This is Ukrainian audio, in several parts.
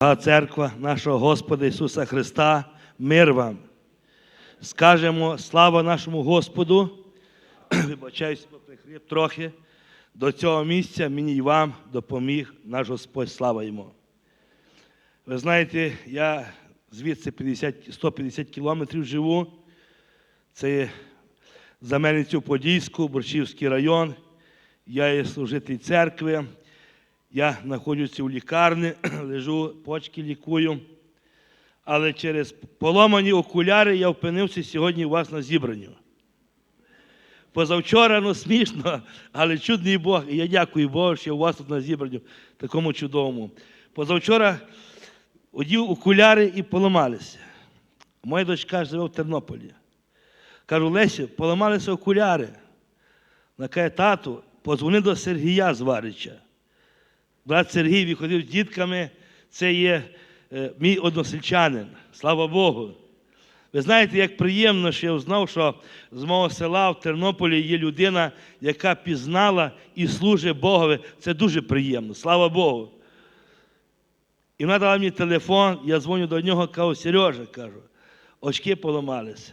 Дорога церква нашого Господа Ісуса Христа, мир вам. Скажемо слава нашому Господу. Вибачаюсь, бо прихрип трохи. До цього місця мені і вам допоміг наш Господь, слава йому. Ви знаєте, я звідси 50, 150 кілометрів живу. Це є Заменицю Подільську, Борщівський район. Я є служитель церкви. Я знаходжуся у лікарні, лежу, почки лікую. Але через поломані окуляри я опинився сьогодні у вас на зібранні. Позавчора, ну смішно, але чудний Бог. І я дякую Богу, що у вас тут на зібранні, такому чудовому. Позавчора одів окуляри і поламалися. Моя дочка живе в Тернополі. Кажу, Лесю, поламалися окуляри. Вона тату, позвони до Сергія Зварича. Брат Сергій виходив з дітками, це є е, мій односельчанин, слава Богу. Ви знаєте, як приємно, що я знав, що з мого села в Тернополі є людина, яка пізнала і служить Богові. Це дуже приємно, слава Богу. І вона дала мені телефон, я дзвоню до нього, кажу, Сережа, кажу, очки поламалися.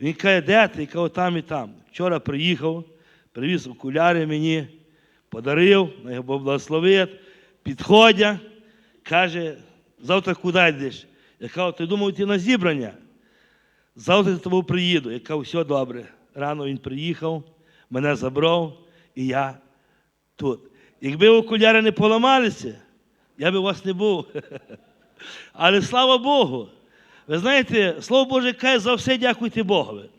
Він каже, де ти? Я кажу, там і там. Вчора приїхав, привіз окуляри мені, подарив, на його Бог благословить, підходя, каже, завтра куди йдеш? Я кажу, ти думав йти на зібрання? Завтра до тобою приїду. Я кажу, все добре. Рано він приїхав, мене забрав, і я тут. Якби окуляри не поламалися, я би у вас не був. Але слава Богу. Ви знаєте, слово Боже каже, за все дякуйте Богові.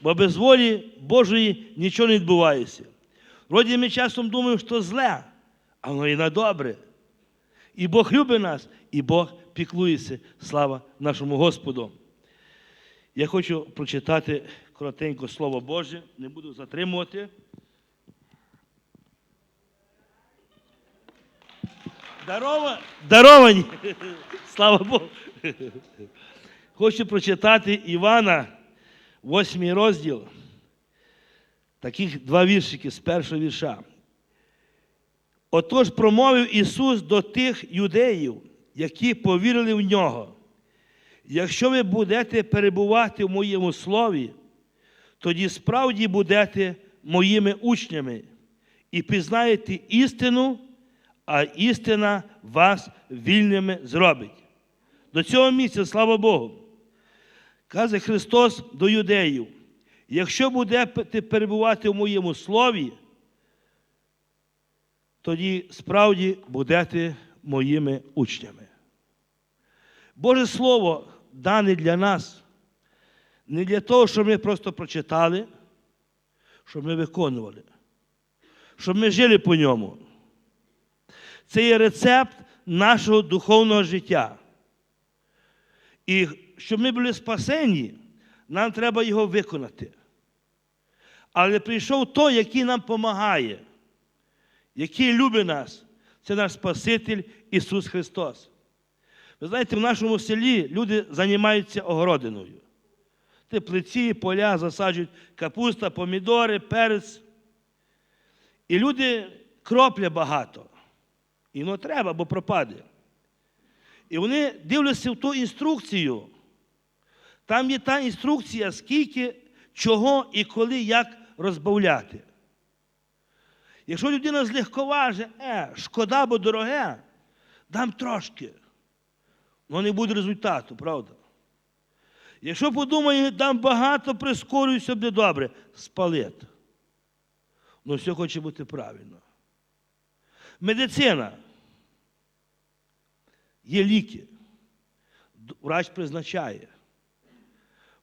Бо без волі Божої нічого не відбувається. Вроді ми часом думаємо, що зле, а воно і на добре. І Бог любить нас, і Бог піклується. Слава нашому Господу. Я хочу прочитати коротенько Слово Боже, не буду затримувати. Дарова, даровані. Слава Богу. Хочу прочитати Івана, 8 розділ. Таких два віршики з першого вірша. Отож промовив Ісус до тих юдеїв, які повірили в нього. Якщо ви будете перебувати в моєму слові, тоді справді будете моїми учнями і пізнаєте істину, а істина вас вільними зробить. До цього місця, слава Богу. Каже Христос до юдеїв, якщо будете перебувати в моєму слові, тоді справді будете моїми учнями. Боже Слово дане для нас не для того, щоб ми просто прочитали, щоб ми виконували, щоб ми жили по ньому. Це є рецепт нашого духовного життя. І щоб ми були спасені, нам треба його виконати. Але прийшов той, який нам допомагає, який любить нас. Це наш Спаситель Ісус Христос. Ви знаєте, в нашому селі люди займаються огородиною. Теплиці, поля засаджують капуста, помідори, перець. І люди кропля багато. І воно треба, бо пропаде. І вони дивляться в ту інструкцію. Там є та інструкція, скільки, чого і коли, як розбавляти. Якщо людина злегковаже, е, шкода, бо дороге, дам трошки. Ну не буде результату, правда? Якщо подумає, дам багато, прискорююся, буде добре, спалить. Ну, все хоче бути правильно. Медицина. Є ліки. Врач призначає.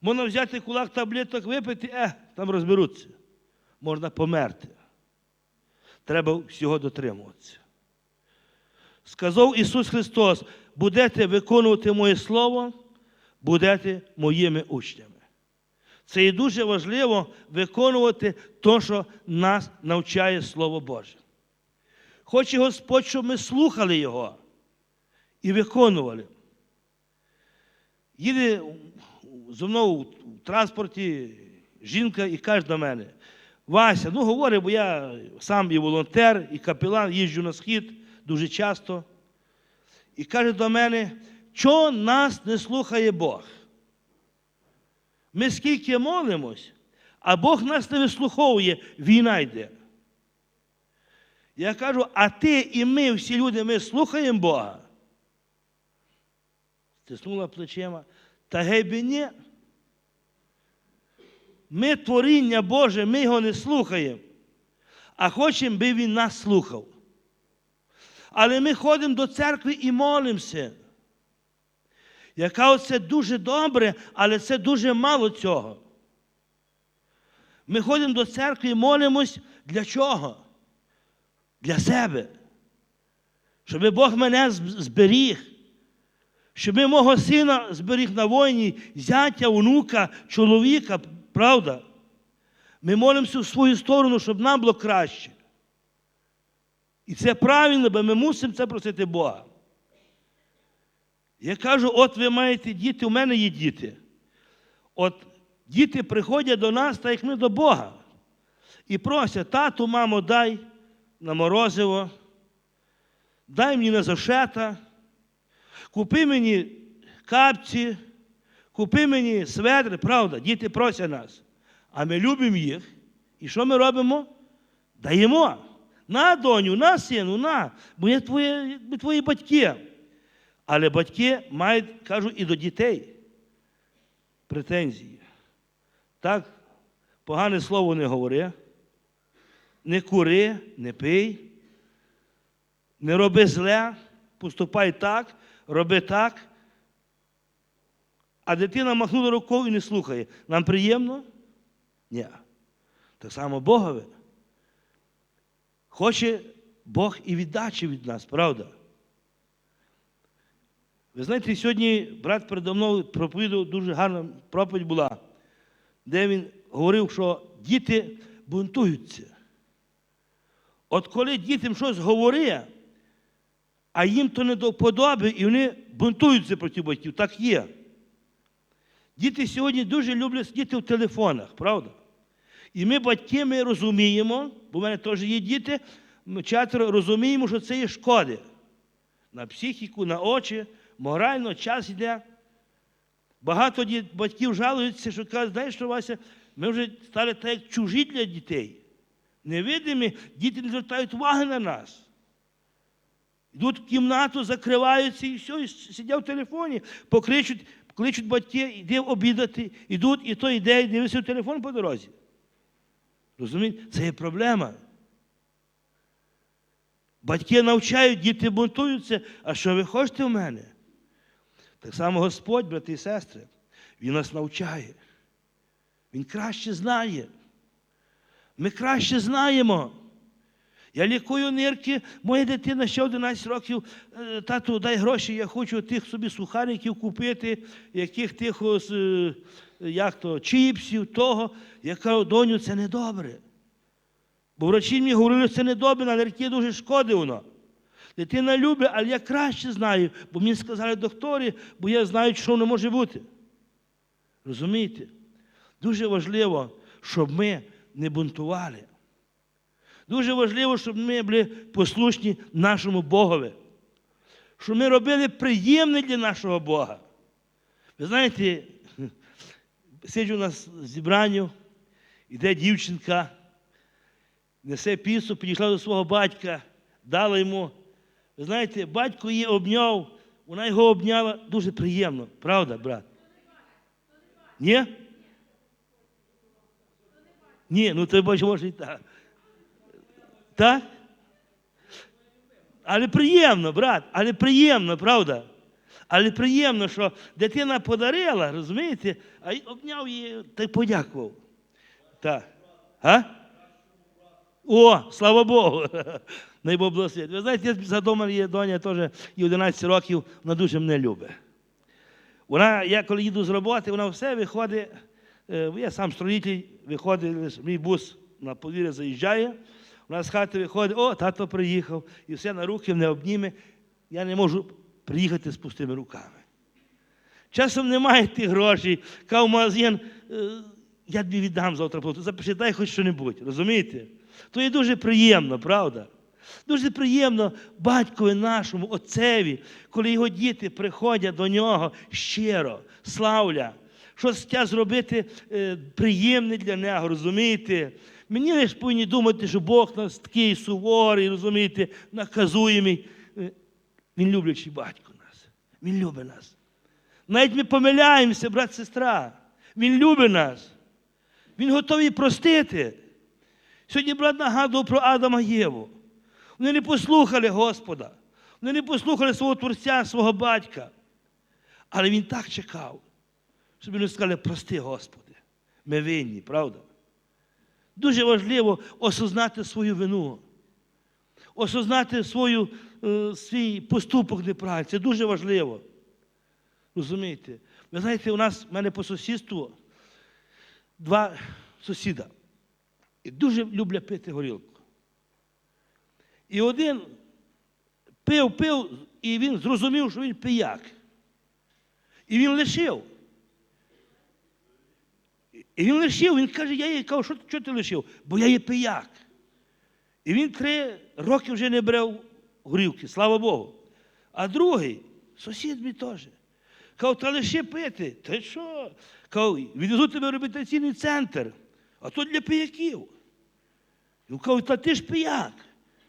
Можна взяти кулак таблеток, випити, е, там розберуться. Можна померти. Треба всього дотримуватися. Сказав Ісус Христос, будете виконувати моє Слово, будете моїми учнями. Це і дуже важливо виконувати те, що нас навчає Слово Боже. Хоче Господь, щоб ми слухали Його і виконували. Їде зо мною в транспорті жінка і каже до мене, Вася, ну говори, бо я сам і волонтер, і капелан, їжджу на схід дуже часто. і каже до мене, що нас не слухає Бог. Ми скільки молимось, а Бог нас не вислуховує, війна йде. Я кажу, а ти і ми, всі люди, ми слухаємо Бога. Стиснула плечима. Та гейбі ні. Ми творіння Боже, ми його не слухаємо, а хочемо, би він нас слухав. Але ми ходимо до церкви і молимося. Я кажу, це дуже добре, але це дуже мало цього. Ми ходимо до церкви і молимось для чого? Для себе. Щоб Бог мене зберіг. Щоб мого сина зберіг на війні, зятя, онука, чоловіка, правда? Ми молимося в свою сторону, щоб нам було краще. І це правильно, бо ми мусимо це просити Бога. Я кажу, от ви маєте діти, у мене є діти. От діти приходять до нас, так як ми до Бога. І просять, тату, мамо, дай на морозиво, дай мені на зошета, купи мені капці, купи мені сведри, правда, діти просять нас. А ми любимо їх. І що ми робимо? Даємо. На, доню, на, сину, на, бо я твої, твої батьки. Але батьки мають, кажу, і до дітей претензії. Так, погане слово не говори, не кури, не пий, не роби зле, поступай так, роби так. А дитина махнула рукою і не слухає. Нам приємно? Ні. Так само Богові. Хоче Бог і віддачі від нас, правда? Ви знаєте, сьогодні брат передо мною проповідав дуже гарна проповідь була, де він говорив, що діти бунтуються. От коли дітям щось говорить, а їм то не до вподоби, і вони бунтуються проти батьків, так є. Діти сьогодні дуже люблять сидіти в телефонах, правда? І ми, батьки, ми розуміємо, бо в мене теж є діти, ми четверо розуміємо, що це є шкоди. На психіку, на очі, морально, час йде. Багато батьків жалуються, що кажуть, знаєш що, Вася, ми вже стали так як чужі для дітей. Невидимі, діти не звертають уваги на нас. Йдуть в кімнату, закриваються і все, і сидять в телефоні, покричуть, кличуть батьки, йди обідати, йдуть, і той йде, і дивиться в телефон по дорозі. Розумієте? Це є проблема. Батьки навчають, діти бунтуються, а що ви хочете в мене? Так само Господь, брати і сестри, Він нас навчає. Він краще знає. Ми краще знаємо. Я лікую нирки, моя дитина ще 11 років, «Е, тату, дай гроші, я хочу тих собі сухариків купити, яких тих е, як то, чіпсів, того. Я кажу, доню, це недобре. Бо врачі мені говорили, що це недобре, на нирки дуже шкодить воно. Дитина любить, але я краще знаю, бо мені сказали доктори, бо я знаю, що воно може бути. Розумієте? Дуже важливо, щоб ми не бунтували. Дуже важливо, щоб ми були послушні нашому Богові. Щоб ми робили приємне для нашого Бога. Ви знаєте, сиджу на зібранню, іде дівчинка, несе піцу, підійшла до свого батька, дала йому. Ви знаєте, батько її обняв, вона його обняла дуже приємно. Правда, брат? Ні? Ні, ну ти бачиш, може і так. Так? Але приємно, брат, але приємно, правда? Але приємно, що дитина подарила, розумієте, а обняв її та й подякував. Так. А? О, слава Богу! Най Бог. Ви знаєте, за дома є доня теж і 11 років, вона дуже мене любить. Вона, я коли їду з роботи, вона все виходить, е, я сам строїтель, виходить, мій бус на подвір'я заїжджає, вона з хати виходить, о, тато приїхав, і все на руки мене обніме. Я не можу приїхати з пустими руками. Часом немає тих грошей, кав магазин, е, я тобі віддам завтра плату, запиши, дай хоч що-небудь, розумієте? То є дуже приємно, правда? Дуже приємно батькові нашому, отцеві, коли його діти приходять до нього щиро, славля, щось хочуть зробити е, приємне для нього, розумієте? Мені лише повинні думати, що Бог нас такий суворий, розумієте, наказуємий. Е, Він люблячий батько нас. Він любить нас. Навіть ми помиляємося, брат, сестра. Він любить нас. Він готовий простити. Сьогодні брат нагадував про Адама Єву. Вони не послухали Господа. Вони не послухали свого Творця, свого батька. Але він так чекав, щоб вони сказали, прости, Господи, ми винні, правда? Дуже важливо осознати свою вину, осознати свою, е, свій поступок неправильний. Це дуже важливо. Розумієте? Ви знаєте, у нас в мене по сусідству два сусіда. І дуже люблять пити горілку. І один пив, пив, і він зрозумів, що він пияк. І він лишив. І він лишив, він каже, я їй кажу, що, що ти лишив? Бо я є пияк. І він три роки вже не брав горілки, слава Богу. А другий, сусід мій теж. Кав, та лише пити. Та що? Кав, відвезу тебе в реабілітаційний центр, а то для пияків. Він каже, та ти ж пияк.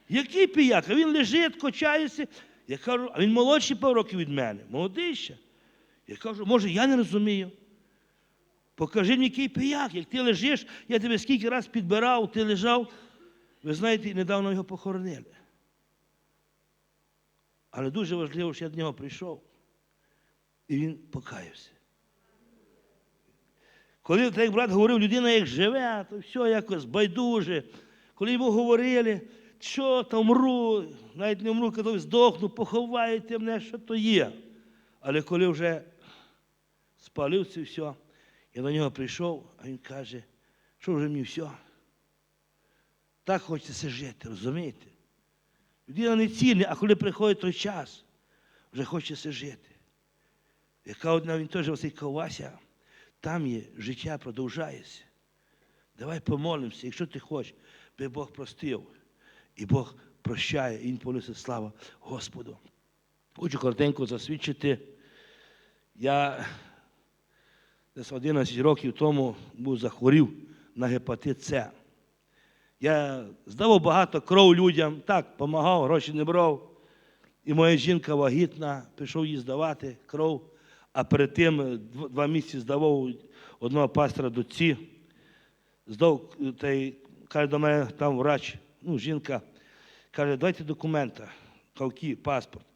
Який пияк? А він лежить, кочається. Я кажу, а він молодший пару років від мене, молодий ще. Я кажу, може, я не розумію. Покажи мені, який пияк. Як ти лежиш, я тебе скільки раз підбирав, ти лежав. Ви знаєте, недавно його похоронили. Але дуже важливо, що я до нього прийшов. І він покаявся. Коли, так як брат говорив, людина як живе, то все якось байдуже. Коли йому говорили, що там вмру, навіть не вмру, коли здохну, поховайте мене, що то є. Але коли вже спалив це все, я до нього прийшов, а він каже, що вже мені все. Так хочеться жити, розумієте? Людина не цільна, а коли приходить той час, вже хочеться жити. Яка одна він теж Василь Ковася, там є життя продовжається. Давай помолимося, якщо ти хочеш, би Бог простив. І Бог прощає, і він полюся слава Господу. Хочу коротенько засвідчити. Я десь 11 років тому був захворів на гепатит С. Я здавав багато кров людям, так, допомагав, гроші не брав. І моя жінка вагітна, пішов їй здавати кров, а перед тим два місяці здавав одного пастора доці. Здав, та й каже до мене там врач, ну, жінка, каже, дайте документа, кавки, паспорт.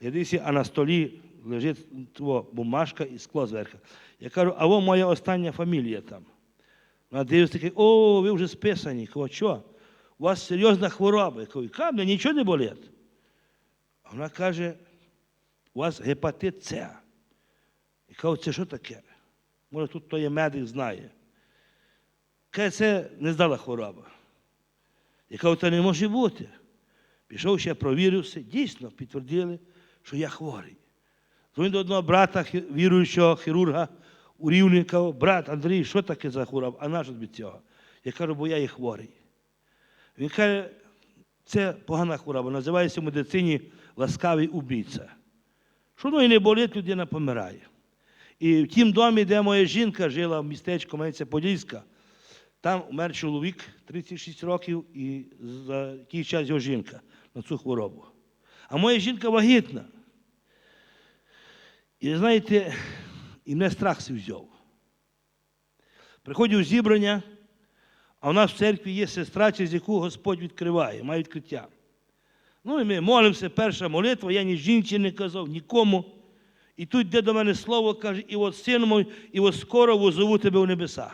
Я дивлюся, а на столі лежить тво, бумажка і скло зверху. Я кажу, а во моя остання фамілія там. Вона дивиться такий, о, ви вже списані. Кажу, що? У вас серйозна хвороба. Я кажу, камня, нічого не болить. А вона каже, у вас гепатит С. Я кажу, це що таке? Може, тут той медик знає. Каже, це не здала хвороба. Я кажу, це не може бути. Пішов ще провірився, дійсно підтвердили, що я хворий. Дзвонив до одного брата, віруючого хірурга у Рівні, кажу, брат Андрій, що таке за хвороба? А на що тобі цього? Я кажу, бо я є хворий. Він каже, це погана хвороба, називається в медицині ласкавий убійця. Що ну і не болить, людина помирає. І в тім домі, де моя жінка жила в містечку Менця Подільська, там умер чоловік 36 років і за який час його жінка на цю хворобу. А моя жінка вагітна. І знаєте, і мене страх се взяв. Приходив зібрання, а в нас в церкві є сестра, через яку Господь відкриває, має відкриття. Ну і ми молимося, перша молитва, я ні жінці не казав, нікому. І тут йде до мене слово, каже, і от син мой, і от скоро возову тебе в небеса.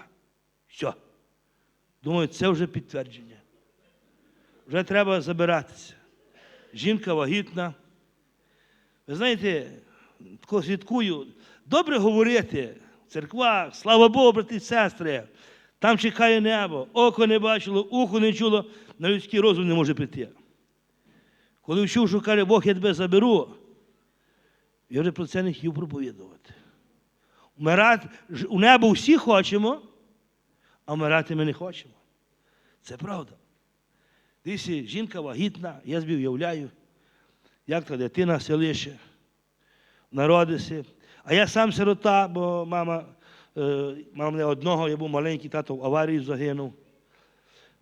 Все. Думаю, це вже підтвердження. Вже треба забиратися. Жінка вагітна. Ви знаєте, тако свідкую, добре говорити в церквах, слава Богу, брати і сестри. Там чекає небо, око не бачило, ухо не чуло, на людський розум не може прийти. Коли вчув, що каже, Бог, я тебе заберу, я вже про це не хотів проповідувати. Умирати, у небо всі хочемо, а вмирати ми не хочемо. Це правда. Десь жінка вагітна, я собі уявляю, як та дитина селище, народиться. А я сам сирота, бо мама, е, мама мене одного, я був маленький, тато в аварії загинув.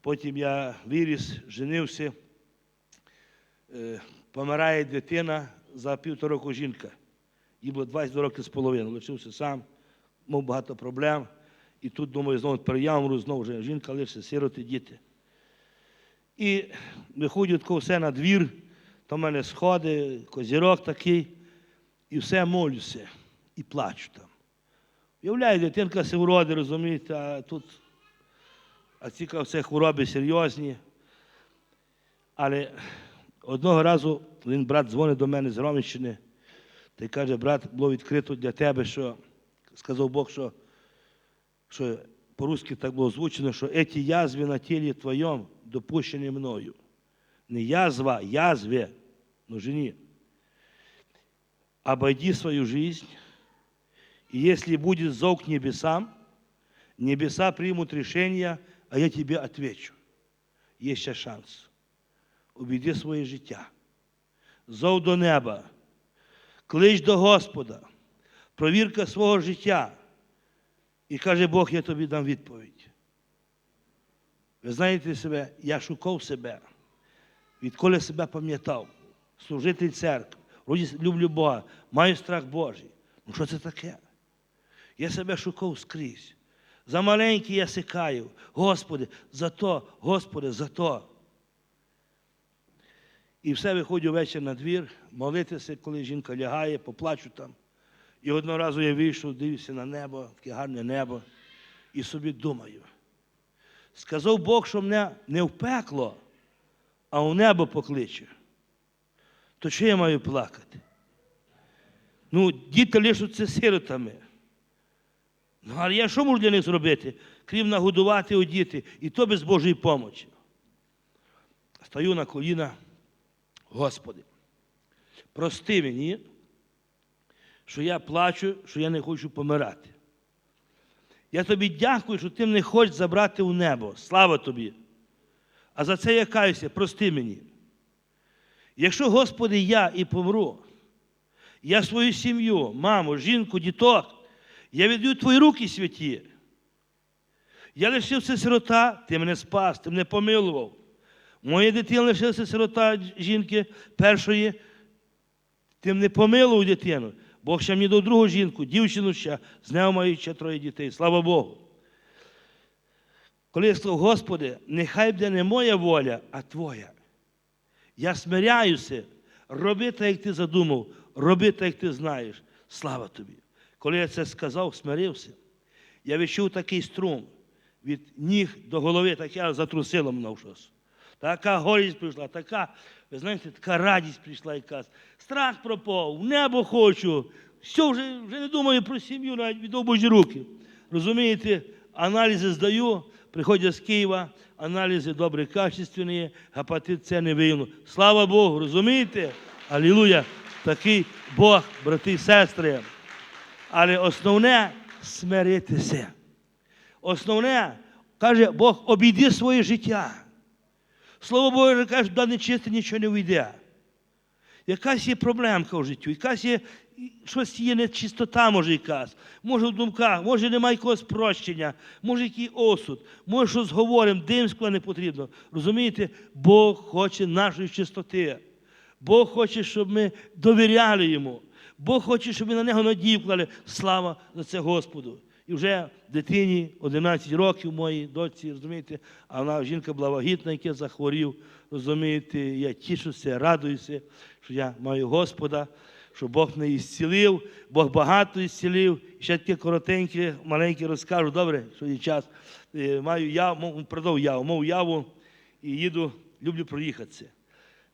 Потім я виріс, женився. Е, помирає дитина за півтора року жінка. Їй було 22 роки з половиною. Лишився сам, мав багато проблем. І тут, думаю, знову переявру, знову вже жінка лише сироти, діти. І виходять все на двір, там в мене сходи, козірок такий, і все молюся, і плачу там. Уявляю, дитинка се уроди, розумієте, а тут а ці все хвороби серйозні. Але одного разу один брат дзвонить до мене з Ромівщини та й каже, брат, було відкрито для тебе, що сказав Бог, що, що по-русски так було озвучено, що еті язви на тілі твоєму допущені мною. Не язва, язве, но жени. Обойди свою жизнь, и если будет зов к небесам, небеса примут решение, а я тебе отвечу. Є ще шанс. Обійди своє життя. Зов до неба. Клич до Господа. Провірка свого життя. І каже Бог, я тобі дам відповідь. Ви знаєте себе, я шукав себе, відколи себе пам'ятав, служитель церкви, вроді люблю Бога, маю страх Божий. Ну що це таке? Я себе шукав скрізь. За маленький я сикаю. Господи, за то, Господи, за то. І все виходжу ввечері на двір, молитися, коли жінка лягає, поплачу там. І одного разу я вийшов, дивився на небо, таке гарне небо, і собі думаю. Сказав Бог, що мене не в пекло, а в небо покличе. То що я маю плакати? Ну, діти лишаться сиротами. Ну, але я що можу для них зробити? Крім нагодувати одіти, і то без Божої помочі. Стаю на коліна, Господи, прости мені, що я плачу, що я не хочу помирати. Я тобі дякую, що ти мене хочеш забрати у небо. Слава тобі. А за це я каюся, прости мені. Якщо, Господи, я і помру, я свою сім'ю, маму, жінку, діток, я віддаю твої руки святі. Я лишився сирота, ти мене спас, ти мене помилував. Моя дитина лишилася сирота жінки першої, ти мене помилував дитину. Бог ще мені дав другу жінку, дівчину ще, з нею маю ще троє дітей. Слава Богу. Коли я сказав, Господи, нехай буде не моя воля, а Твоя. Я смиряюся, роби так, як ти задумав, роби так, як ти знаєш. Слава тобі. Коли я це сказав, смирився, я відчув такий струм від ніг до голови, так я затрусило мною щось. Така горість прийшла, така, ви знаєте, така радість прийшла якась. Страх пропав, в небо хочу. Все, вже, вже не думаю про сім'ю, навіть віддав Божі руки. Розумієте, аналізи здаю, приходять з Києва, аналізи добре, качественні, гепатит С не виявлено. Слава Богу, розумієте? Алілуя! Такий Бог, брати і сестри. Але основне смиритися. Основне, каже Бог, обійди своє життя. Слово Боже каже, туди нечисте нічого не вийде. Якась є проблемка в житті, якась є щось є нечистота, може якась, може в думках, може немає якогось прощення, може який осуд, може щось говоримо, димського не потрібно. Розумієте, Бог хоче нашої чистоти. Бог хоче, щоб ми довіряли йому. Бог хоче, щоб ми на нього надію вклали. Слава за це Господу. І вже дитині 11 років моїй дочці, розумієте, а вона жінка була вагітна, яка захворів. Розумієте, я тішуся, радуюся, що я маю Господа, що Бог мене ісцілив, Бог багато ісцілив. Ще таке коротеньке, маленьке розкажу, добре, що є час. Е, Маю яву, продав яву, мов яву і їду, люблю проїхатися.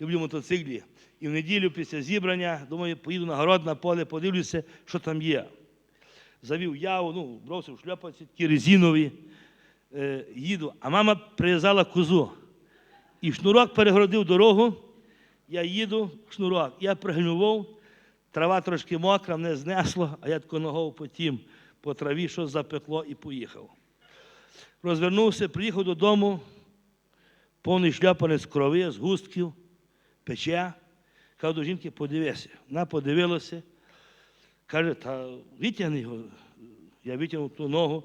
Люблю мотоциклі. І в неділю після зібрання, думаю, поїду на город, на поле, подивлюся, що там є завів яву, ну, бросив шльопанці, такі резинові, е, їду. А мама прив'язала козу. І шнурок перегородив дорогу. Я їду, шнурок. Я пригнував, трава трошки мокра, мене знесло, а я тако ногою потім по траві щось запекло і поїхав. Розвернувся, приїхав додому, повний шляпанець крови, з густків, пече. Кажу до жінки, подивися. Вона подивилася, каже, та витягни його. Я витягнув ту ногу,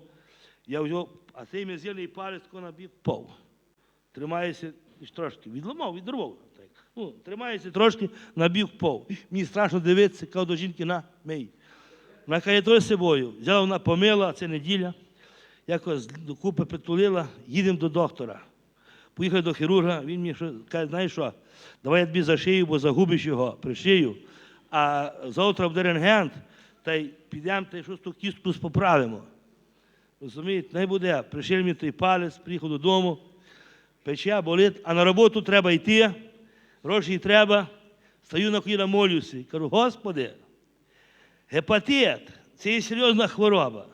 я взяв, а цей мізерний палець набіг пов. Тримається трошки. Відламав, відрвав. Ну, тримається трошки, набіг пов. Мені страшно дивитися, кажу до жінки, на, мий. Вона каже, той собою. Взяла вона помила, це неділя. Якось докупи притулила, їдемо до доктора. Поїхали до хірурга, він мені каже, знаєш що, давай я тобі зашию, бо загубиш його, пришию. А завтра буде рентген, та й підемо та й щось кістку поправимо. Розумієте, не буде. Пришив мені той палець, приїхав додому, пече, болить, а на роботу треба йти, грошей треба. Стою на коліна, молюся і кажу, Господи, гепатит це є серйозна хвороба.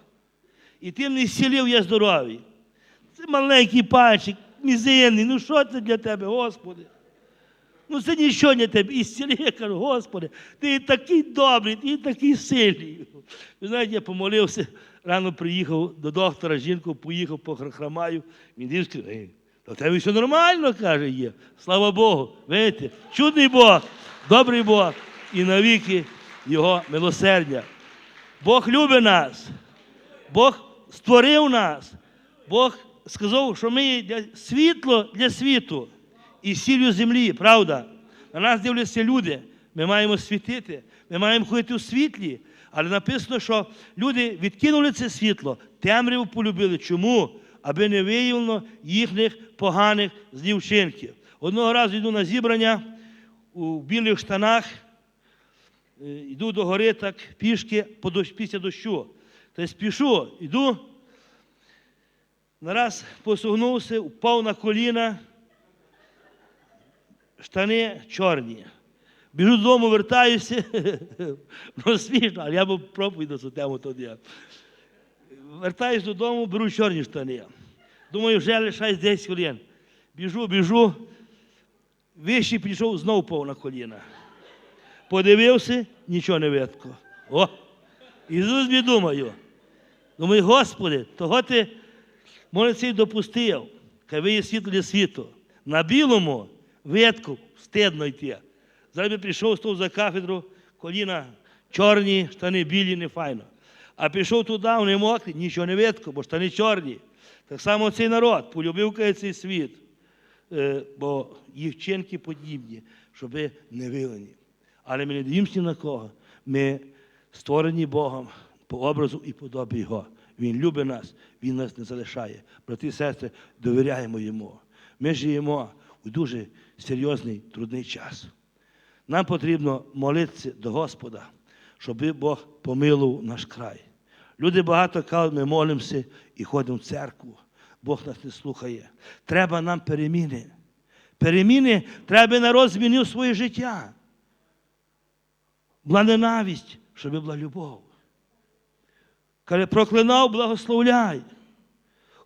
І ти не зцілив, я здоровий. Це маленький пальчик, мізинний. Ну що це для тебе, Господи? Ну це нічого для тебе. І зціли, я кажу, Господи, ти такий добрий, ти такий сильний. Ви знаєте, я помолився, рано приїхав до доктора, жінку поїхав по храмаю. Він дивиться, «Ей, та тебе все нормально, каже, є. Слава Богу. Видите, чудний Бог, добрий Бог і навіки Його милосердя. Бог любить нас. Бог створив нас. Бог сказав, що ми є світло для світу і сіллю землі, правда? На нас дивляться люди. Ми маємо світити, ми маємо ходити у світлі. Але написано, що люди відкинули це світло, темряву полюбили. Чому? Аби не виявлено їхніх поганих злівчинків. Одного разу йду на зібрання у білих штанах, е, йду до гори так пішки після дощу. Та спішу, йду, нараз посугнувся, впав на коліна, штани чорні. Біжу додому, вертаюся. Ну, смішно, але я був проповідь на цю тему тоді. Вертаюсь додому, беру чорні штани. Думаю, вже лишаюсь 10 хвилин. Біжу, біжу. Вищий підійшов, знову впав на коліна. Подивився, нічого не видко. О! Ісус мені думаю. Думаю, Господи, того ти може допустив, хай ви є світло для світу. На білому видку стидно йти. Зараз би прийшов, став за кафедру, коліна чорні, штани білі, не файно. А пішов туди, вони мокрі, нічого не видко, бо штани чорні. Так само цей народ полюбив цей світ, Е, бо їх вчинки подібні, щоб не вилені. Але ми не дивимося ні на кого. Ми створені Богом по образу і подобі Його. Він любить нас, Він нас не залишає. Брати і сестри, довіряємо Йому. Ми живемо у дуже серйозний трудний час. Нам потрібно молитися до Господа, щоб Бог помилував наш край. Люди багато кажуть, ми молимося і ходимо в церкву. Бог нас не слухає. Треба нам переміни. Переміни треба народ змінив своє життя. Була ненависть, щоб була любов. Каже, проклинав, благословляй.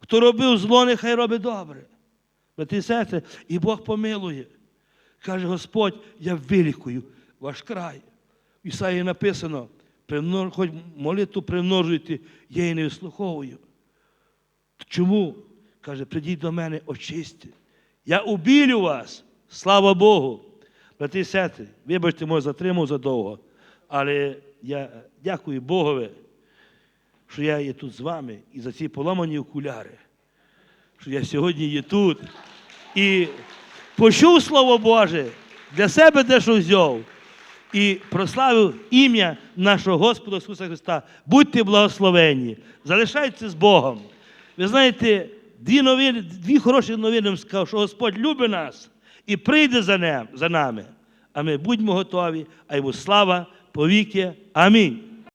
Хто робив зло, нехай робить добре. Брати і сестри, і Бог помилує. Каже Господь, я вилікую ваш край. В Ісаї написано, хоч молитву примножуйте, я її не вислуховую. Чому? Каже, прийдіть до мене, очисти. Я убілю вас. Слава Богу. Брати і сестри, вибачте, може, затримав задовго, але я дякую Богові, що я є тут з вами і за ці поламані окуляри, що я сьогодні є тут і почув Слово Боже, для себе дещо взяв і прославив ім'я нашого Господа Ісуса Христа. Будьте благословенні, залишайтеся з Богом. Ви знаєте, дві, новини, дві хороші новини сказав, що Господь любить нас і прийде за, ним, за нами. А ми будьмо готові, а йому слава повіки. Амінь.